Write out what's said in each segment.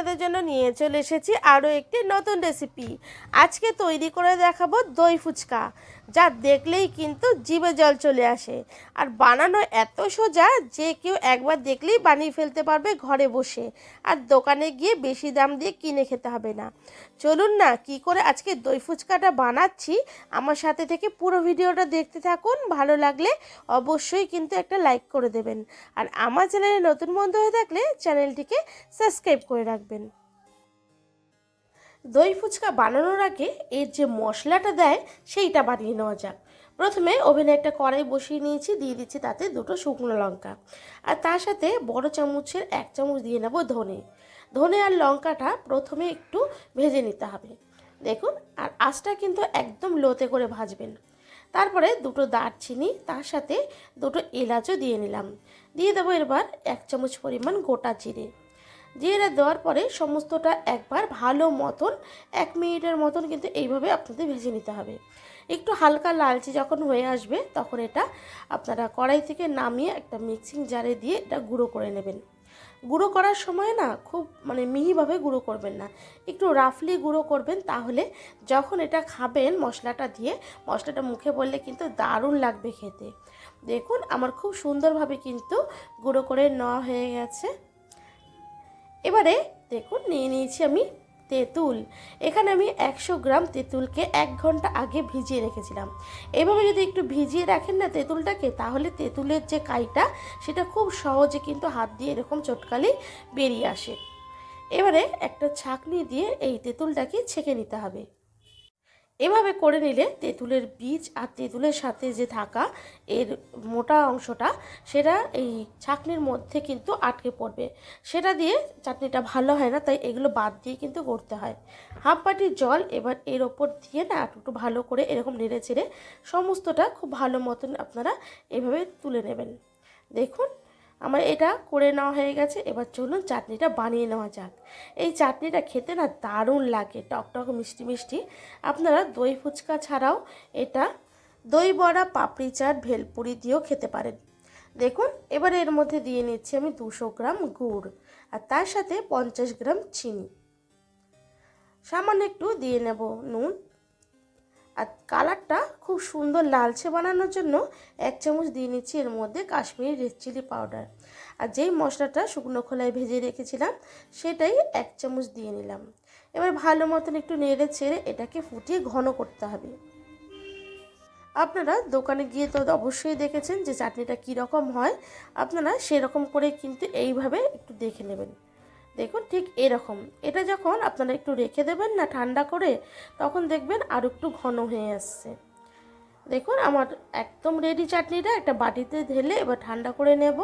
আপনাদের জন্য নিয়ে চলে এসেছি আরও একটি নতুন রেসিপি আজকে তৈরি করে দেখাবো দই ফুচকা, যা দেখলেই কিন্তু জিভে জল চলে আসে। আর বানানো এত সোজা যে কেউ একবার দেখলেই বানিয়ে ফেলতে পারবে ঘরে বসে। আর দোকানে গিয়ে বেশি দাম দিয়ে কিনে খেতে হবে না। চলুন না, কি করে আজকে দই ফুচকাটা বানাচ্ছি, আমার সাথে থেকে পুরো ভিডিওটা দেখতে থাকুন, ভালো লাগলে অবশ্যই কিন্তু একটা লাইক করে দেবেন। আর আমার চ্যানেলে নতুন বন্ধু হয়ে থাকলে চ্যানেলটিকে সাবস্ক্রাইব করে রাখবেন। দই ফুচকা বানানোর আগে এর যে মশলাটা দেয়, সেইটা বানিয়ে নেওয়া যাক। প্রথমে ওভেনে একটা কড়াই বসিয়ে নিয়েছি, দিয়ে দিচ্ছি তাতে দুটো শুকনো লঙ্কা। আর তার সাথে বড় চামচের এক চামচ দিয়ে নেব ধনে। ধনে আর লঙ্কাটা প্রথমে একটু ভেজে নিতে হবে। দেখুন, আর আঁচটা কিন্তু একদম লোতে করে ভাজবেন। তারপরে দুটো দারচিনি, তার সাথে দুটো এলাচও দিয়ে নিলাম। দিয়ে দেবো এবার এক চামচ পরিমাণ গোটা জিরে। জিরে দেওয়ার পরে সমস্তটা একবার ভালো মতন এক মিনিটের মতন কিন্তু এইভাবে আপনাদের ভেজে নিতে হবে। একটু হালকা লালচে যখন হয়ে আসবে, তখন এটা আপনারা কড়াই থেকে নামিয়ে একটা মিক্সিং জারে দিয়ে এটা গুঁড়ো করে নেবেন। গুঁড়ো করার সময় না খুব মানে মিহিভাবে গুঁড়ো করবেন না। একটু রাফলি গুঁড়ো করবেন তাহলে যখন এটা খাবেন মশলাটা দিয়ে, মশলাটা মুখে বললে কিন্তু দারুণ লাগবে খেতে। দেখুন আমার খুব সুন্দরভাবে কিন্তু গুঁড়ো করে নেওয়া হয়ে গেছে। এবারে দেখুন নিয়ে নিয়েছি আমি তেঁতুল। এখানে আমি একশো গ্রাম তেঁতুলকে এক ঘণ্টা আগে ভিজিয়ে রেখেছিলাম। এভাবে যদি একটু ভিজিয়ে রাখেন না তেঁতুলটাকে, তাহলে তেঁতুলের যে কাইটা, সেটা খুব সহজে কিন্তু হাত দিয়ে এরকম চটকালেই বেরিয়ে আসে। এবারে একটা ছাঁকনি দিয়ে এই তেঁতুলটাকে ছেঁকে নিতে হবে। এভাবে করে নিলে তেঁতুলের বীজ আর তেঁতুলের সাথে যে থাকা এর মোটা অংশটা, সেটা এই ছাকনির মধ্যে কিন্তু আটকে পড়বে। সেটা দিয়ে চাটনিটা ভালো হয় না, তাই এগুলো বাদ দিয়ে কিন্তু করতে হয়। হাফ বাটি জল এবার এর ওপর দিয়ে না একটু ভালো করে এরকম নেড়ে চেড়ে সমস্তটা খুব ভালো মতন আপনারা এভাবে তুলে নেবেন। দেখুন আমার এটা করে নেওয়া হয়ে গেছে। এবার চলুন চাটনিটা বানিয়ে নেওয়া যাক। এই চাটনিটা খেতে না দারুণ লাগে টকটক মিষ্টি মিষ্টি। আপনারা দই ফুচকা ছাড়াও এটা দই বড়া, পাপড়ি চাট, ভেলপুরি দিয়েও খেতে পারেন। দেখুন, এবার এর মধ্যে দিয়ে নিচ্ছি আমি দুশো গ্রাম গুড় আর তার সাথে পঞ্চাশ গ্রাম চিনি। সামান্য একটু দিয়ে নেব নুন। আর কালারটা খুব সুন্দর লালচে বানানোর জন্য এক চামচ দিয়ে নিচ্ছি এর মধ্যে কাশ্মীরি রেড চিলি পাউডার। আর যেই মশলাটা শুকনো খোলায় ভেজে রেখেছিলাম, সেটাই এক চামচ দিয়ে নিলাম। এবার ভালো মতন একটু নেড়ে ছেড়ে এটাকে ফুটিয়ে ঘন করতে হবে। আপনারা দোকানে গিয়ে তো অবশ্যই দেখেছেন যে চাটনিটা কীরকম হয়। আপনারা সেরকম করে কিন্তু এইভাবে একটু দেখে নেবেন। দেখুন ঠিক এরকম। এটা যখন আপনারা একটু রেখে দেবেন না ঠান্ডা করে, তখন দেখবেন আর একটু ঘন হয়ে আসছে। দেখুন আমার একদম রেডি চাটনিটা একটা বাটিতে ঢেলে এবার ঠান্ডা করে নেব।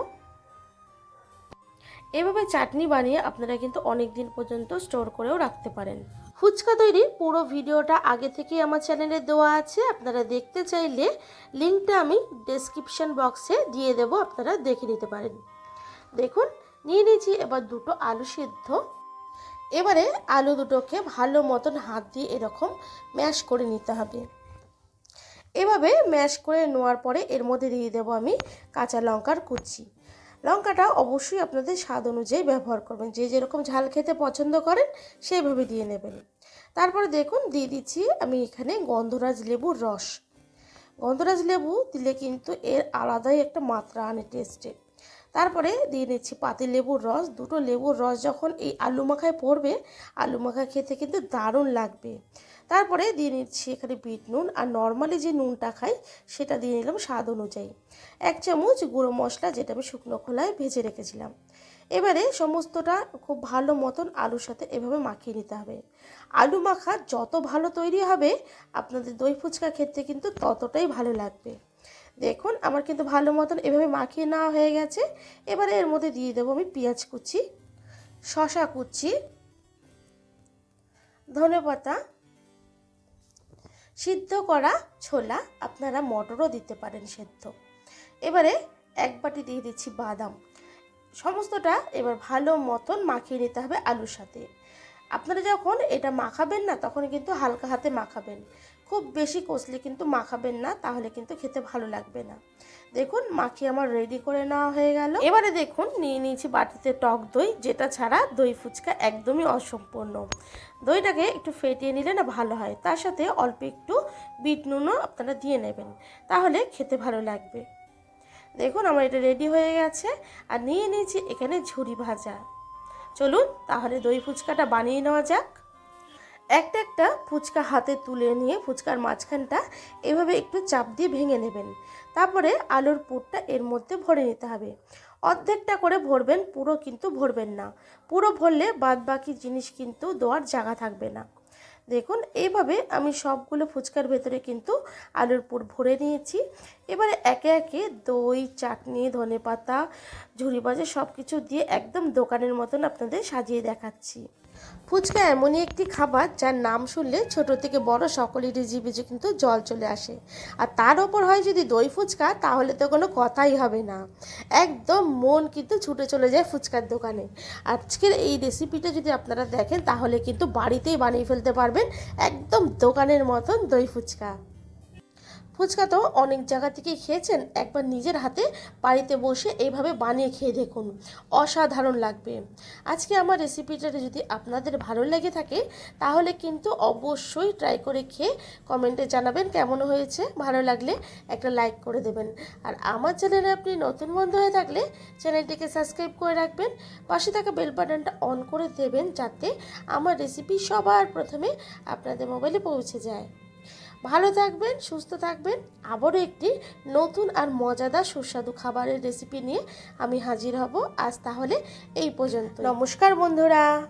এভাবে চাটনি বানিয়ে আপনারা কিন্তু অনেক দিন পর্যন্ত স্টোর করেও রাখতে পারেন। ফুচকা তৈরির পুরো ভিডিওটা আগে থেকেই আমার চ্যানেলে দেওয়া আছে। আপনারা দেখতে চাইলে লিঙ্কটা আমি ডেসক্রিপশন বক্সে দিয়ে দেব, আপনারা দেখে নিতে পারেন। দেখুন নিয়ে নিয়েছি, এবার দুটো আলু সিদ্ধ। এবারে আলু দুটোকে ভালো মতন হাত দিয়ে এরকম ম্যাশ করে নিতে হবে। এভাবে ম্যাশ করে নেওয়ার পরে এর মধ্যে দিয়ে দেবো আমি কাঁচা লঙ্কার কুচি। লঙ্কাটা অবশ্যই আপনাদের স্বাদ অনুযায়ী ব্যবহার করবেন। যে যেরকম ঝাল খেতে পছন্দ করেন সেইভাবে দিয়ে নেবেন। তারপরে দেখুন, দিয়ে দিচ্ছি আমি এখানে গন্ধরাজ লেবুর রস। গন্ধরাজ লেবু দিলে কিন্তু এর আলাদাই একটা মাত্রা আনে, টেস্টে। তারপরে দিয়ে নিচ্ছি পাতি লেবুর রস। দুটো লেবুর রস যখন এই আলু মাখায় পড়বে, আলু মাখা খেতে কিন্তু দারুণ লাগবে। তারপরে দিয়ে নিচ্ছি এখানে বিট নুন আর নর্মালি যে নুনটা খাই, সেটা দিয়ে নিলাম স্বাদ অনুযায়ী। এক চামচ গুঁড়ো মশলা যেটা আমি শুকনো খোলায় ভেজে রেখেছিলাম। এবারে সমস্তটা খুব ভালো মতন আলুর সাথে এভাবে মাখিয়ে নিতে হবে। আলু মাখা যত ভালো তৈরি হবে, আপনাদের দই ফুচকা খেতে কিন্তু ততটাই ভালো লাগবে। দেখুন, আমার কিন্তু ভালো মতন এভাবে মাখিয়ে নেওয়া হয়ে গেছে। এবারে এর মধ্যে দিয়ে দেবো আমি পেঁয়াজ কুচি শশা কুচি, ধনে পাতা, সিদ্ধ করা ছোলা, আপনারা মটরও দিতে পারেন সেদ্ধ। এবারে এক বাটি দিয়ে দিচ্ছি বাদাম। সমস্তটা এবার ভালো মতন মাখিয়ে নিতে হবে আলুর সাথে। আপনারা যখন এটা মাখাবেন না, তখন কিন্তু হালকা হাতে মাখাবেন। খুব বেশি কষলে কিন্তু মাখাবেন না, তাহলে কিন্তু খেতে ভালো লাগবে না। দেখুন মাখিয়ে আমার রেডি করে নেওয়া হয়ে গেল। এবারে দেখুন, নিয়ে নিয়েছি বাটিতে টক দই, যেটা ছাড়া দই ফুচকা একদমই অসম্পূর্ণ। দইটাকে একটু ফেটিয়ে নিলে না ভালো হয়, তার সাথে অল্প একটু বিট নুনও আপনারা দিয়ে নেবেন, তাহলে খেতে ভালো লাগবে। দেখুন, আমার এটা রেডি হয়ে গেছে, আর নিয়ে নিয়েছি এখানে ঝুরি ভাজা। চলুন, তাহলে দই ফুচকাটা বানিয়ে নেওয়া যাক। একটা একটা ফুচকা হাতে তুলে নিয়ে ফুচকার মাঝখানটা এভাবে একটু চাপ দিয়ে ভেঙে নেবেন। তারপরে আলুর পুরটা এর মধ্যে ভরে নিতে হবে। অর্ধেকটা করে ভরবেন, পুরো কিন্তু ভরবেন না। পুরো ভরলে বাদ বাকি জিনিস কিন্তু দেওয়ার জায়গা থাকবে না। দেখুন, এইভাবে আমি সবগুলো ফুচকার ভেতরে কিন্তু আলুর পুর ভরে নিয়েছি। এবারে একে একে দই, চাটনি, ধনেপাতা ঝুড়ি ভাজা সব কিছু দিয়ে একদম দোকানের মতন আপনাদের সাজিয়ে দেখাচ্ছি। ফুচকা এমনই একটি খাবার যার নাম শুনলে ছোট থেকে বড় সকলেরই জিভে কিন্তু জল চলে আসে। আর তার ওপর হয় যদি দই ফুচকা, তাহলে তো কোনো কথাই হবে না। একদম মন কিন্তু ছুটে চলে যায় ফুচকার দোকানে। আজকের এই রেসিপিটা যদি আপনারা দেখেন, তাহলে কিন্তু বাড়িতেই বানিয়ে ফেলতে পারবেন একদম দোকানের মতন দই ফুচকা। ফুচকা তো অনেক জায়গা থেকে খেয়েছেন, একবার নিজের হাতে বাড়িতে বসে এইভাবে বানিয়ে খেয়ে দেখুন। অসাধারণ লাগবে। আজকে আমার রেসিপিটা যদি আপনাদের ভালো লেগে থাকে, তাহলে কিন্তু অবশ্যই ট্রাই করে খেয়ে কমেন্টে জানাবেন কেমন হয়েছে। ভালো লাগলে একটা লাইক করে দেবেন। আর আমার চ্যানেলে আপনি নতুন বন্ধু হয়ে থাকলে চ্যানেলটিকে সাবস্ক্রাইব করে রাখবেন। পাশে থাকা বেল বাটনটা অন করে দেবেন যাতে আমার রেসিপি সবার প্রথমে আপনাদের মোবাইলে পৌঁছে যায়। ভালো থাকবেন, সুস্থ থাকবেন। আবারও একটি নতুন আর মজাদার সুস্বাদু খাবারের রেসিপি নিয়ে আমি হাজির হব। আজ তাহলে এই পর্যন্ত নমস্কার বন্ধুরা।